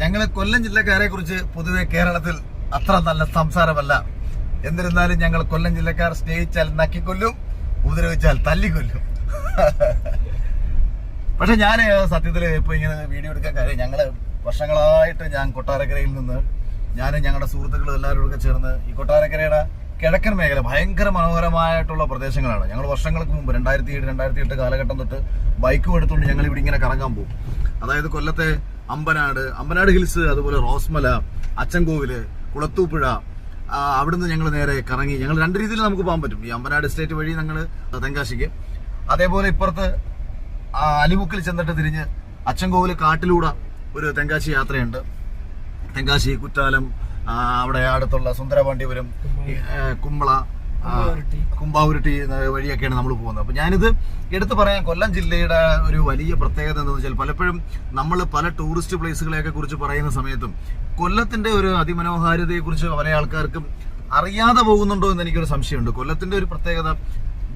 ഞങ്ങൾ കൊല്ലം ജില്ലക്കാരെ കുറിച്ച് പൊതുവെ കേരളത്തിൽ അത്ര നല്ല സംസാരമല്ല. എന്നിരുന്നാലും ഞങ്ങൾ കൊല്ലം ജില്ലക്കാർ സ്നേഹിച്ചാൽ നക്കിക്കൊല്ലും ഉപദ്രവിച്ചാൽ തല്ലിക്കൊല്ലും. പക്ഷെ ഞാൻ സത്യത്തിൽ ഇപ്പൊ ഇങ്ങനെ വീഡിയോ എടുക്കാൻ കാര്യം ഞങ്ങൾ വർഷങ്ങളായിട്ട് ഞാൻ കൊട്ടാരക്കരയിൽ നിന്ന് ഞാനും ഞങ്ങളുടെ സുഹൃത്തുക്കളും എല്ലാവരും ഒക്കെ ചേർന്ന് ഈ കൊട്ടാരക്കരയുടെ കിഴക്കൻ മേഖല ഭയങ്കര മനോഹരമായിട്ടുള്ള പ്രദേശങ്ങളാണ്. ഞങ്ങൾ വർഷങ്ങൾക്ക് മുമ്പ് രണ്ടായിരത്തി ഏഴ് രണ്ടായിരത്തി എട്ട് കാലഘട്ടം തൊട്ട് ബൈക്കും എടുത്തുകൊണ്ട് ഞങ്ങൾ ഇവിടെ ഇങ്ങനെ കറങ്ങാൻ പോകും. അതായത് കൊല്ലത്തെ അമ്പനാട് അമ്പനാട് ഹിൽസ് അതുപോലെ റോസ്മല അച്ചൻകോവിൽ കുളത്തൂപ്പുഴ അവിടുന്ന് ഞങ്ങൾ നേരെ കറങ്ങി. ഞങ്ങൾ രണ്ട് രീതിയിൽ നമുക്ക് പോകാൻ പറ്റും. ഈ അമ്പനാട് എസ്റ്റേറ്റ് വഴി ഞങ്ങൾ തെങ്കാശിക്ക്. അതേപോലെ ഇപ്പുറത്ത് അലിമുക്കിൽ ചെന്നിട്ട് തിരിഞ്ഞ് അച്ചൻകോവിൽ കാട്ടിലൂടെ ഒരു തെങ്കാശി യാത്രയുണ്ട്. തെങ്കാശി കുറ്റാലം അവിടെ അടുത്തുള്ള സുന്ദരപാണ്ഡ്യപുരം ഈ, കുമ്പള കുമ്പാവുരുട്ടി വഴിയൊക്കെയാണ് നമ്മൾ പോകുന്നത്. അപ്പൊ ഞാനിത് എടുത്തു പറയാം കൊല്ലം ജില്ലയുടെ ഒരു വലിയ പ്രത്യേകത എന്താണെന്ന് വെച്ചാൽ പലപ്പോഴും നമ്മൾ പല ടൂറിസ്റ്റ് പ്ലേസുകളെയൊക്കെ കുറിച്ച് പറയുന്ന സമയത്തും കൊല്ലത്തിന്റെ ഒരു അതിമനോഹാരിതയെ കുറിച്ച് പല ആൾക്കാർക്കും അറിയാതെ പോകുന്നുണ്ടോ എന്ന് എനിക്കൊരു സംശയമുണ്ട്. കൊല്ലത്തിന്റെ ഒരു പ്രത്യേകത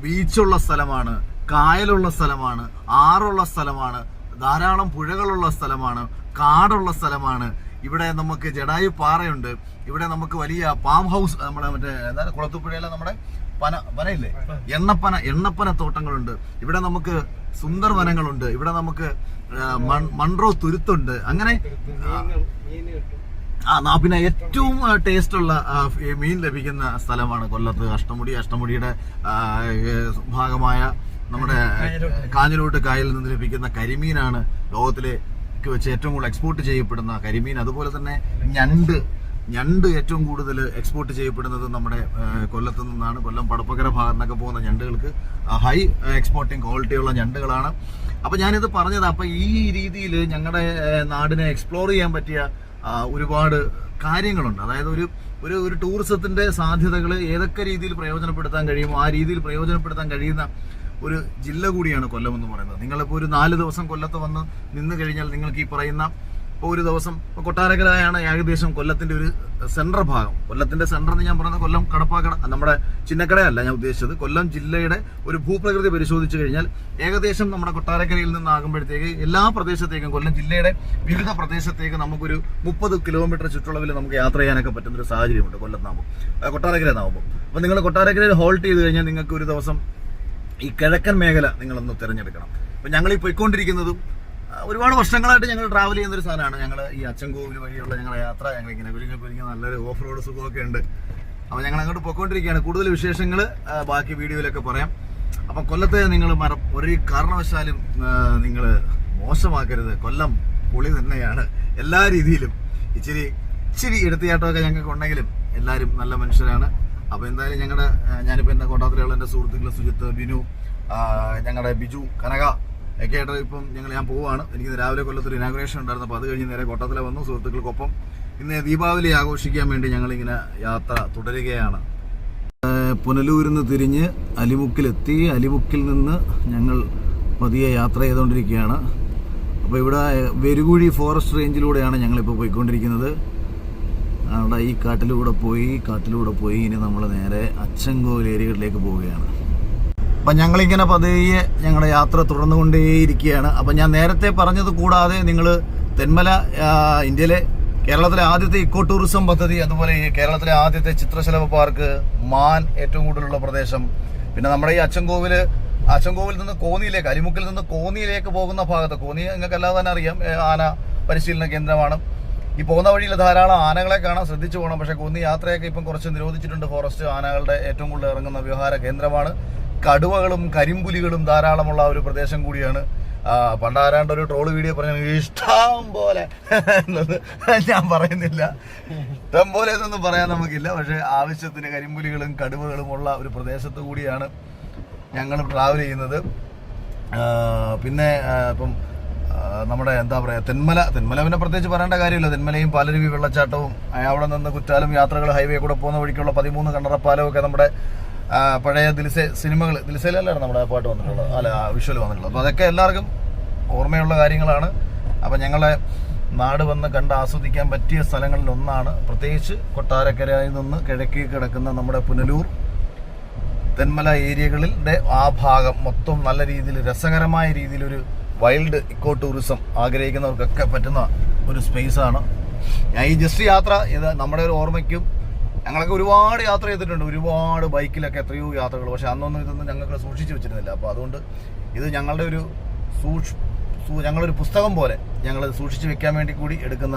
ബീച്ചുള്ള സ്ഥലമാണ് കായലുള്ള സ്ഥലമാണ് ആറുള്ള സ്ഥലമാണ് ധാരാളം പുഴകളുള്ള സ്ഥലമാണ് കാടുള്ള സ്ഥലമാണ് ഇവിടെ നമുക്ക് ജഡായു പാറയുണ്ട്. ഇവിടെ നമുക്ക് വലിയ പാം ഹൗസ് നമ്മുടെ മറ്റേ എന്താണ് കുളത്തുപുഴയിലെ നമ്മുടെ പന പനയില്ലേ? എണ്ണപ്പന എണ്ണപ്പന തോട്ടങ്ങളുണ്ട്. ഇവിടെ നമുക്ക് സുന്ദർ വനങ്ങളുണ്ട് ഇവിടെ നമുക്ക് മൺറോ തുരുത്തുണ്ട്. അങ്ങനെ ആ, ആ പിന്നെ ഏറ്റവും ടേസ്റ്റ് ഉള്ള മീൻ ലഭിക്കുന്ന സ്ഥലമാണ് കൊല്ലത്ത്. അഷ്ടമുടി അഷ്ടമുടിയുടെ ഭാഗമായ നമ്മുടെ കാഞ്ഞിലോട്ട് കായലിൽ നിന്ന് ലഭിക്കുന്ന കരിമീനാണ് ലോകത്തിലെ വെച്ച് ഏറ്റവും കൂടുതൽ എക്സ്പോർട്ട് ചെയ്യപ്പെടുന്ന കരിമീൻ അതുപോലെ തന്നെ ഞണ്ട്. ഞണ്ട് ഏറ്റവും കൂടുതൽ എക്സ്പോർട്ട് ചെയ്യപ്പെടുന്നത് നമ്മുടെ കൊല്ലത്ത് നിന്നാണ്. കൊല്ലം പടപ്പകര ഭാഗത്ത് നിന്നൊക്കെ പോകുന്ന ഞണ്ടുകൾക്ക് ഹൈ എക്സ്പോർട്ടിങ് ക്വാളിറ്റിയുള്ള ഞണ്ടുകളാണ്. അപ്പൊ ഞാനിത് പറഞ്ഞത് അപ്പൊ ഈ രീതിയിൽ ഞങ്ങളുടെ നാടിനെ എക്സ്പ്ലോർ ചെയ്യാൻ പറ്റിയ ഒരുപാട് കാര്യങ്ങളുണ്ട്. അതായത് ഒരു ഒരു ഒരു ടൂറിസത്തിന്റെ സാധ്യതകൾ ഏതൊക്കെ രീതിയിൽ പ്രയോജനപ്പെടുത്താൻ കഴിയുമോ ആ രീതിയിൽ പ്രയോജനപ്പെടുത്താൻ കഴിയുന്ന ഒരു ജില്ല കൂടിയാണ് കൊല്ലം എന്ന് പറയുന്നത്. നിങ്ങളിപ്പോൾ ഒരു നാല് ദിവസം കൊല്ലത്ത് വന്ന് നിന്ന് കഴിഞ്ഞാൽ നിങ്ങൾക്ക് ഈ പറയുന്ന ഇപ്പോൾ ഒരു ദിവസം ഇപ്പോൾ കൊട്ടാരക്കരയാണ് ഏകദേശം കൊല്ലത്തിന്റെ ഒരു സെൻട്രൽ ഭാഗം. കൊല്ലത്തിന്റെ സെൻട്രൽ എന്ന് ഞാൻ പറയുന്നത് കൊല്ലം കടപ്പാക്കട നമ്മുടെ ചിന്നക്കടയല്ല ഞാൻ ഉദ്ദേശിച്ചത്. കൊല്ലം ജില്ലയുടെ ഒരു ഭൂപ്രകൃതി പരിശോധിച്ച് കഴിഞ്ഞാൽ ഏകദേശം നമ്മുടെ കൊട്ടാരക്കരയിൽ നിന്നാകുമ്പോഴത്തേക്ക് എല്ലാ പ്രദേശത്തേക്കും കൊല്ലം ജില്ലയുടെ വിവിധ പ്രദേശത്തേക്ക് നമുക്കൊരു മുപ്പത് കിലോമീറ്റർ ചുറ്റളവിൽ നമുക്ക് യാത്ര ചെയ്യാനൊക്കെ പറ്റുന്ന ഒരു സാഹചര്യമുണ്ട് കൊല്ലത്താകുമ്പോൾ കൊട്ടാരക്കര എന്നാകുമ്പോൾ അപ്പോൾ നിങ്ങൾ കൊട്ടാരക്കരയിൽ ഹോൾട്ട് ചെയ്ത് കഴിഞ്ഞാൽ നിങ്ങൾക്ക് ഒരു ദിവസം ഈ കിഴക്കൻ മേഖല നിങ്ങളൊന്ന് തിരഞ്ഞെടുക്കണം. അപ്പം ഞങ്ങൾ ഈ പോയിക്കൊണ്ടിരിക്കുന്നതും ഒരുപാട് വർഷങ്ങളായിട്ട് ഞങ്ങൾ ട്രാവൽ ചെയ്യുന്ന ഒരു സാധനമാണ്. ഞങ്ങൾ ഈ അച്ചൻകോവിൽ വഴിയുള്ള ഞങ്ങളുടെ യാത്ര ഞങ്ങൾ ഇങ്ങനെ കുരുങ്ങി കുരുങ്ങി നല്ലൊരു ഓഫ് റോഡ് സുഖമൊക്കെ ഉണ്ട്. അപ്പോൾ ഞങ്ങൾ അങ്ങോട്ട് പോയിക്കൊണ്ടിരിക്കുകയാണ്. കൂടുതൽ വിശേഷങ്ങൾ ബാക്കി വീഡിയോയിലൊക്കെ പറയാം. അപ്പം കൊല്ലത്തെ നിങ്ങൾ മറ ഒരു കാരണവശാലും നിങ്ങൾ മോശമാക്കരുത്. കൊല്ലം പുളി തന്നെയാണ് എല്ലാ രീതിയിലും. ഇച്ചിരി ഇച്ചിരി എടുത്തുചാട്ടമൊക്കെ ഞങ്ങൾക്ക് ഉണ്ടെങ്കിലും എല്ലാവരും നല്ല മനുഷ്യരാണ്. അപ്പോൾ എന്തായാലും ഞങ്ങളുടെ ഞാനിപ്പോ എന്റെ കോട്ടാത്തിലുള്ള എന്റെ സുഹൃത്തുക്കൾ സുജിത്ത് ബിനു ഞങ്ങളുടെ ബിജു കനക ഒക്കെ ആയിട്ട് ഇപ്പം ഞങ്ങൾ ഞാൻ പോവാണ്. എനിക്ക് രാവിലെ കൊല്ലത്തൊരു ഇനാഗ്രേഷൻ ഉണ്ടായിരുന്നു. അപ്പോൾ അത് കഴിഞ്ഞ് നേരെ കോട്ടത്തിലെ വന്നു സുഹൃത്തുക്കൾക്കൊപ്പം. ഇന്ന് ദീപാവലി ആഘോഷിക്കാൻ വേണ്ടി ഞങ്ങൾ ഞങ്ങളിങ്ങനെ യാത്ര തുടരുകയാണ്. പുനലൂരിൽ നിന്ന് തിരിഞ്ഞ് അലിമുക്കിലെത്തി. അലിമുക്കിൽ നിന്ന് ഞങ്ങൾ പതിയെ യാത്ര ചെയ്തുകൊണ്ടിരിക്കുകയാണ് അപ്പോൾ ഇവിടെ വെരുകുഴി ഫോറസ്റ്റ് റേഞ്ചിലൂടെയാണ് ഞങ്ങളിപ്പോൾ പോയിക്കൊണ്ടിരിക്കുന്നത്. അവിടെ ഈ കാട്ടിലൂടെ പോയി കാട്ടിലൂടെ പോയി ഇനി നമ്മൾ നേരെ അച്ചൻകോവിൽ ഏരിയകളിലേക്ക് പോവുകയാണ്. അപ്പം ഞങ്ങളിങ്ങനെ പതിയെ ഞങ്ങളുടെ യാത്ര തുടർന്നുകൊണ്ടേയിരിക്കുകയാണ്. അപ്പം ഞാൻ നേരത്തെ പറഞ്ഞത് കൂടാതെ നിങ്ങൾ തെന്മല ഇന്ത്യയിലെ കേരളത്തിലെ ആദ്യത്തെ ഇക്കോ ടൂറിസം പദ്ധതി അതുപോലെ ഈ കേരളത്തിലെ ആദ്യത്തെ ചിത്രശലഭ പാർക്ക് മാൻ ഏറ്റവും കൂടുതലുള്ള പ്രദേശം പിന്നെ നമ്മുടെ ഈ അച്ചൻകോവിൽ അച്ചൻകോവിൽ നിന്ന് കോന്നിയിലേക്ക് അരിമുക്കിൽ നിന്ന് കോന്നിയിലേക്ക് പോകുന്ന ഭാഗത്ത് കോന്നി നിങ്ങൾക്ക് അല്ലാതെ തന്നെ അറിയാം ആന പരിശീലന കേന്ദ്രമാണ്. ഈ പോകുന്ന വഴിയിൽ ധാരാളം ആനകളെ കാണാൻ ശ്രദ്ധിച്ചു പോകണം. പക്ഷേ കുന്നി യാത്രയൊക്കെ ഇപ്പം കുറച്ച് നിരോധിച്ചിട്ടുണ്ട്. ഫോറസ്റ്റ് ആനകളുടെ ഏറ്റവും കൂടുതൽ ഇറങ്ങുന്ന വ്യവഹാര കേന്ദ്രമാണ്. കടുവകളും കരിമ്പുലികളും ധാരാളമുള്ള ഒരു പ്രദേശം കൂടിയാണ്. പണ്ടാരാണ്ട് ഒരു ട്രോൾ വീഡിയോ പറഞ്ഞു ഇഷ്ടം പോലെ ഞാൻ പറയുന്നില്ല. ഇഷ്ടം പോലെ എന്നൊന്നും പറയാൻ നമുക്കില്ല. പക്ഷേ ആവശ്യത്തിന് കരിമ്പുലികളും കടുവകളും ഉള്ള ഒരു പ്രദേശത്ത് കൂടിയാണ് ഞങ്ങൾ ട്രാവൽ ചെയ്യുന്നത്. പിന്നെ ഇപ്പം നമ്മുടെ എന്താ പറയുക തെന്മല തെന്മല പിന്നെ പ്രത്യേകിച്ച് പറയേണ്ട കാര്യമില്ല. തെന്മലയും പാലരുവി വെള്ളച്ചാട്ടവും അവിടെ നിന്ന് കുറ്റാലും യാത്രകൾ ഹൈവേ കൂടെ പോകുന്ന വഴിക്കുള്ള പതിമൂന്ന് കണ്ടറപ്പാലവും ഒക്കെ നമ്മുടെ പഴയ ദിൽസെ സിനിമകൾ ദിൽസയിലല്ലായിരുന്നു നമ്മുടെ പാട്ട് വന്നിട്ടുള്ളത്. അല്ല വിഷ്വൽ വന്നിട്ടുള്ളത്. അപ്പോൾ അതൊക്കെ എല്ലാവർക്കും ഓർമ്മയുള്ള കാര്യങ്ങളാണ്. അപ്പം ഞങ്ങളെ നാട് വന്ന് കണ്ട് ആസ്വദിക്കാൻ പറ്റിയ സ്ഥലങ്ങളിൽ ഒന്നാണ് പ്രത്യേകിച്ച് കൊട്ടാരക്കരയിൽ നിന്ന് കിഴക്കേ കിടക്കുന്ന നമ്മുടെ പുനലൂർ. തെന്മല ഏരിയകളിലെ ആ ഭാഗം മൊത്തം നല്ല രീതിയിൽ രസകരമായ രീതിയിൽ ഒരു വൈൽഡ് ഇക്കോ ടൂറിസം ആഗ്രഹിക്കുന്നവർക്കൊക്കെ പറ്റുന്ന ഒരു സ്പേസാണ്. ഞാൻ ഈ ജസ്റ്റ് യാത്ര ഇത് നമ്മുടെ ഒരു ഓർമ്മയ്ക്കും ഞങ്ങളൊക്കെ ഒരുപാട് യാത്ര ചെയ്തിട്ടുണ്ട്. ഒരുപാട് ബൈക്കിലൊക്കെ എത്രയോ യാത്രകൾ. പക്ഷെ അന്നൊന്നും ഇതൊന്നും ഞങ്ങൾക്ക് സൂക്ഷിച്ചു വെച്ചിരുന്നില്ല. അപ്പോൾ അതുകൊണ്ട് ഇത് ഞങ്ങളുടെ ഒരു സൂക്ഷ് ഞങ്ങളൊരു പുസ്തകം പോലെ ഞങ്ങൾ സൂക്ഷിച്ചു വെക്കാൻ വേണ്ടി കൂടി എടുക്കുന്ന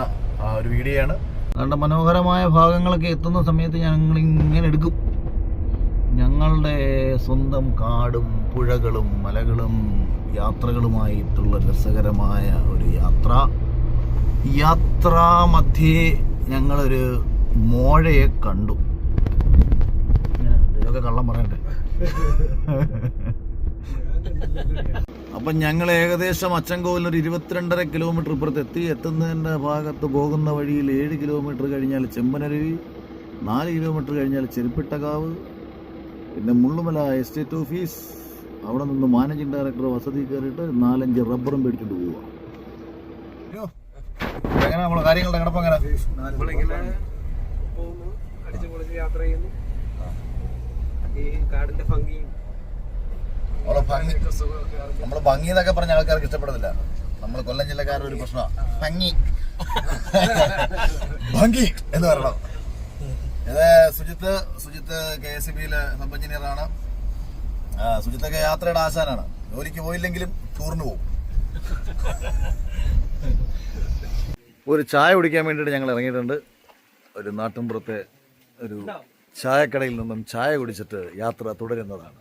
ഒരു വീഡിയോ ആണ്. അതുകൊണ്ട് മനോഹരമായ ഭാഗങ്ങളൊക്കെ എത്തുന്ന സമയത്ത് ഞങ്ങൾ ഇങ്ങനെ എടുക്കും. ഞങ്ങളുടെ സ്വന്തം കാടും പുഴകളും മലകളും യാത്രകളുമായിട്ടുള്ള രസകരമായ ഒരു യാത്ര. യാത്രാ മധ്യേ ഞങ്ങളൊരു മോഴയെ കണ്ടു. ഇതൊക്കെ കള്ളം പറയണ്ടേ? അപ്പം ഞങ്ങൾ ഏകദേശം അച്ചൻകോവിൽ ഒരു ഇരുപത്തിരണ്ടര കിലോമീറ്റർ ഇപ്പുറത്ത് എത്തി. എത്തുന്നതിന്റെ ഭാഗത്ത് പോകുന്ന വഴിയിൽ ഏഴ് കിലോമീറ്റർ കഴിഞ്ഞാൽ ചെമ്പനരുവി നാല് കിലോമീറ്റർ കഴിഞ്ഞാൽ ചെരുപ്പിട്ടകാവ് പിന്നെ മുള്ളുമല എസ്റ്റേറ്റ് ഓഫീസ് അവിടെ നിന്ന് മാനേജിംഗ് ഡയറക്ടർ വസതി കയറിയിട്ട് നാലഞ്ച് റബ്ബറും മേടിച്ചിട്ട് പോവുക എങ്ങനെ നമ്മളെ കാര്യങ്ങളുടെ കിടപ്പ് എങ്ങനെ? നമ്മളിങ്ങനെ പോകുന്നു. അടിച്ചു പൊളിച്ച് യാത്ര ചെയ്യുന്നു. ഈ കാടിന്റെ ഭംഗിയും നമ്മളെ ഭംഗി സുഖമൊക്കെ നമ്മൾ ഭംഗി എന്നൊക്കെ പറഞ്ഞ ആൾക്കാർക്ക് ഇഷ്ടപ്പെടുന്നില്ല നമ്മൾ കൊല്ലം ജില്ലക്കാരുടെ ഒരു പ്രശ്നമാണ് ഭംഗി. ഭംഗി എന്ന് പറയണം. ഇത് സുജിത്ത് സുജിത്ത് കെ എസ് ബിയിലെ സബ് എഞ്ചിനീയർ ആണ് ആ, സുജിത്തൊക്കെ യാത്രയുടെ ആശാനാണ്. ജോലിക്ക് പോയില്ലെങ്കിലും ടൂറിന് പോകും. ഒരു ചായ കുടിക്കാൻ വേണ്ടിയിട്ട് ഞങ്ങൾ ഇറങ്ങിയിട്ടുണ്ട്. ഒരു നാട്ടിൻപുറത്തെ ഒരു ചായക്കടയിൽ നിന്നും ചായ കുടിച്ചിട്ട് യാത്ര തുടരുന്നതാണ്.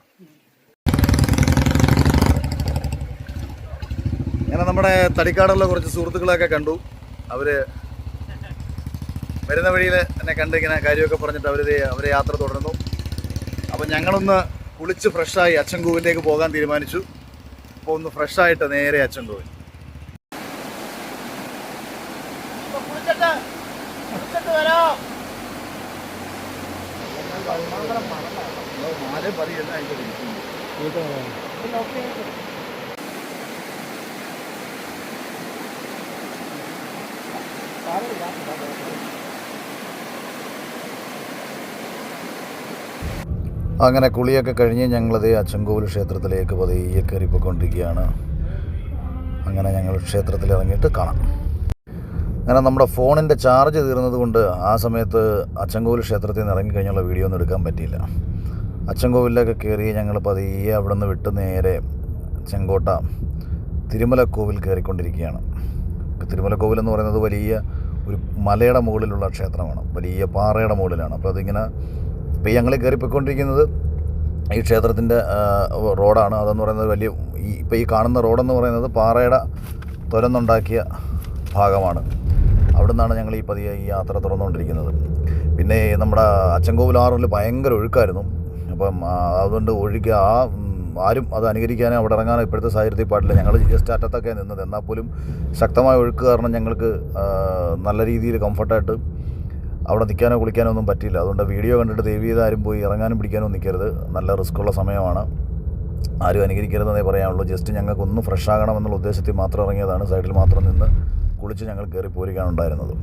അങ്ങനെ നമ്മുടെ തടിക്കാടുള്ള കുറച്ച് സുഹൃത്തുക്കളെയൊക്കെ കണ്ടു. അവർ വരുന്ന വഴിയിൽ എന്നെ കണ്ടിങ്ങനെ കാര്യമൊക്കെ പറഞ്ഞിട്ട് അവർ അവരെ യാത്ര തുടരുന്നു. അപ്പം ഞങ്ങളൊന്ന് കുളിച്ച് ഫ്രഷായി അച്ചൻകോവിലേക്ക് പോകാൻ തീരുമാനിച്ചു. അപ്പോൾ ഒന്ന് ഫ്രഷായിട്ട് നേരെ അച്ചൻകോവിൽ. അങ്ങനെ കുളിയൊക്കെ കഴിഞ്ഞ് ഞങ്ങളത് അച്ചൻകോവിൽ ക്ഷേത്രത്തിലേക്ക് പതിയെ കയറിപ്പോയിക്കൊണ്ടിരിക്കുകയാണ്. അങ്ങനെ ഞങ്ങൾ ക്ഷേത്രത്തിൽ ഇറങ്ങിയിട്ട് കാണാം. അങ്ങനെ നമ്മുടെ ഫോണിന്റെ ചാർജ് തീർന്നതുകൊണ്ട് ആ സമയത്ത് അച്ചൻകോവിൽ ക്ഷേത്രത്തിൽ നിന്ന് ഇറങ്ങിക്കഴിഞ്ഞുള്ള വീഡിയോ ഒന്നും എടുക്കാൻ പറ്റിയില്ല. അച്ചൻകോവിലൊക്കെ കയറി ഞങ്ങൾ പതിയെ അവിടെ നിന്ന് വിട്ട് നേരെ ചെങ്കോട്ട തിരുമല തിരുമലക്കോവിൽ കയറിക്കൊണ്ടിരിക്കുകയാണ്. തിരുമലക്കോവിൽ എന്ന് പറയുന്നത് വലിയ ഒരു മലയുടെ മുകളിലുള്ള ക്ഷേത്രമാണ്. വലിയ പാറയുടെ മുകളിലാണ്. അപ്പോൾ അതിങ്ങനെ ഇപ്പോൾ ഞങ്ങൾ കയറിപ്പോയിക്കൊണ്ടിരിക്കുന്നത് ഈ ക്ഷേത്രത്തിന്റെ റോഡാണ്. അതെന്ന് പറയുന്നത് വലിയ ഈ ഇപ്പോൾ ഈ കാണുന്ന റോഡെന്ന് പറയുന്നത് പാറയുടെ തുരന്നുണ്ടാക്കിയ ഭാഗമാണ്. അവിടെ നിന്നാണ് ഞങ്ങൾ ഈ പതിയെ ഈ യാത്ര തുറന്നുകൊണ്ടിരിക്കുന്നത്. പിന്നെ നമ്മുടെ അച്ചൻകോവിലാറിൽ ഭയങ്കര ഒഴുക്കായിരുന്നു. അപ്പം അതുകൊണ്ട് ഒഴുക്ക് ആ ആരും അത് അനുകരിക്കാനോ അവിടെ ഇറങ്ങാനോ ഇപ്പോഴത്തെ സാഹചര്യത്തിൽ പാടില്ല. ഞങ്ങൾ ജസ്റ്റ് അറ്റത്തൊക്കെ നിന്നത്. എന്നാൽ പോലും ശക്തമായ ഒഴുക്ക് കാരണം ഞങ്ങൾക്ക് നല്ല രീതിയിൽ കംഫർട്ടായിട്ട് അവിടെ നിൽക്കാനോ കുളിക്കാനോ ഒന്നും പറ്റില്ല അതുകൊണ്ട് വീഡിയോ കണ്ടിട്ട് ദൈവം ചെയ്ത് ആരും പോയി ഇറങ്ങാനും പിടിക്കാനോ നിൽക്കരുത്. നല്ല റിസ്ക്കുള്ള സമയമാണ്. ആരും അനുകരിക്കരുതെന്നേ പറയാനുള്ളൂ. ജസ്റ്റ് ഞങ്ങൾക്കൊന്ന് ഫ്രഷ് ആകണം എന്നുള്ള ഉദ്ദേശത്തിൽ മാത്രം ഇറങ്ങിയതാണ്. സൈഡിൽ മാത്രം നിന്ന് കുളിച്ച് ഞങ്ങൾ കയറി പോരുകയാണ് ഉണ്ടായിരുന്നത്.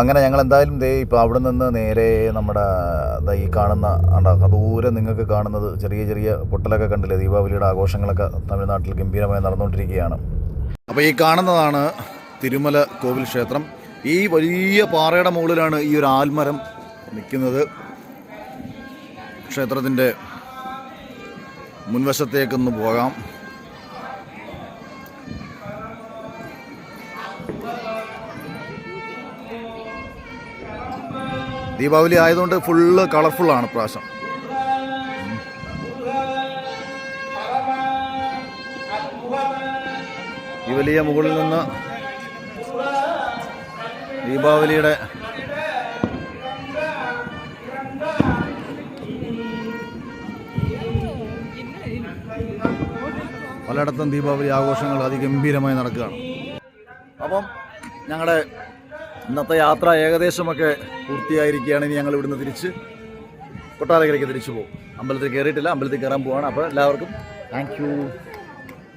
അങ്ങനെ ഞങ്ങൾ എന്തായാലും ദേ ഇപ്പോൾ അവിടെ നിന്ന് നേരെ നമ്മുടെ ഈ കാണുന്ന ഉണ്ടാ ദൂരെ നിങ്ങൾക്ക് കാണുന്നത് ചെറിയ ചെറിയ പൊട്ടലൊക്കെ കണ്ടില്ലേ? ദീപാവലിയുടെ ആഘോഷങ്ങളൊക്കെ തമിഴ്നാട്ടിൽ ഗംഭീരമായി നടന്നുകൊണ്ടിരിക്കുകയാണ്. അപ്പോൾ ഈ കാണുന്നതാണ് തിരുമല കോവിൽ ക്ഷേത്രം. ഈ വലിയ പാറയുടെ മുകളിലാണ് ഈ ഒരു ആൽമരം നിൽക്കുന്നത്. ക്ഷേത്രത്തിന്റെ മുൻവശത്തേക്കൊന്ന് പോകാം. ദീപാവലി ആയതുകൊണ്ട് ഫുള്ള് കളർഫുള്ളാണ് പ്രാവശ്യം ഈ വലിയ മുകളിൽ നിന്ന് ദീപാവലിയുടെ പലയിടത്തും ദീപാവലി ആഘോഷങ്ങൾ അതിഗംഭീരമായി നടക്കുകയാണ്. അപ്പം ഞങ്ങളുടെ ഇന്നത്തെ യാത്ര ഏകദേശമൊക്കെ പൂർത്തിയായിരിക്കുകയാണ്. ഇനി ഞങ്ങൾ ഇവിടുന്ന് തിരിച്ച് കൊട്ടാരക്കരയ്ക്ക് തിരിച്ചു പോകും. അമ്പലത്തിൽ കയറിയിട്ടില്ല അമ്പലത്തിൽ കയറാൻ പോവാണ്. അപ്പോൾ എല്ലാവർക്കും താങ്ക്